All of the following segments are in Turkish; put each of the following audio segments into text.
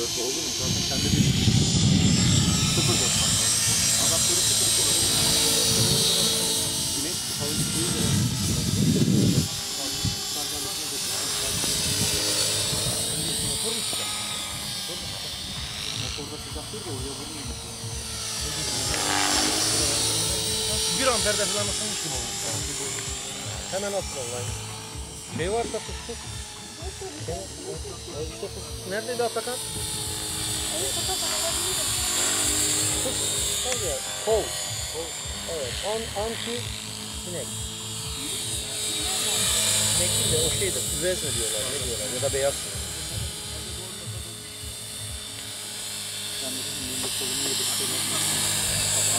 dört olur mu? Zaten sende bir sıfır var. Adaptörü sıfır olur. Güneş havuz suyu da? Motorda sıcak değil de oraya vurmuyor. Bir amperde falan ısınmış gibi olmuş. Hemen at vallahi. Şey varsa fıstık. İşte fıstık. Neredeydi Atakan? Fıs. Var ya. Kol. Evet. An, anti sinek. Sinek değil de o şeydir. Üvez mi diyorlar? Ne diyorlar? Ya da beyaz sinek.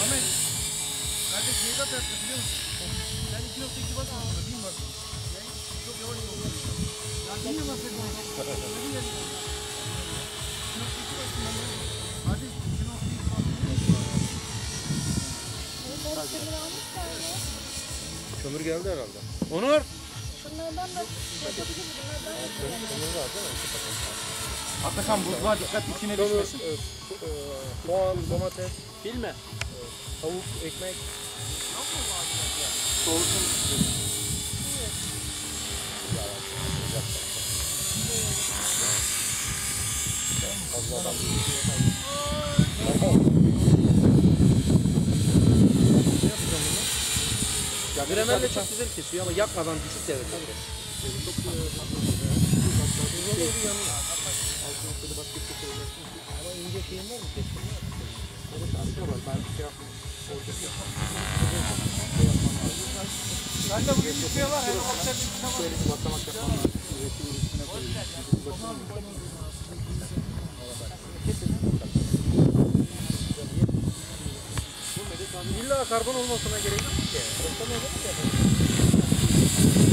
Ahmet. Kardeş neyi yaptı biliyor musun? Sen 2.2 basmadın değil mi bak? Kömür geldi herhalde. Onur! Bunlardan da yapabilir bunlardan da Kömür var değil mi? Atakan buzluğa dikkat içine düşmesin. e, e, soğan, domates, Bilme. tavuk, ekmek. Soğutun. Fazladan. Ya Gremelle çok güzel kesiyor ama yakmadan düşük devirde. Ama ince şeyin var mı? Keskin var mı? Ben bir şey yapmıyorum. Ben de bugün bir şey var. Var. Şöyle bir basamak yapmam lazım. Üretim üstüne koyayım. İlla karbon olmasına gerek yok ki. Ortamı olur ki.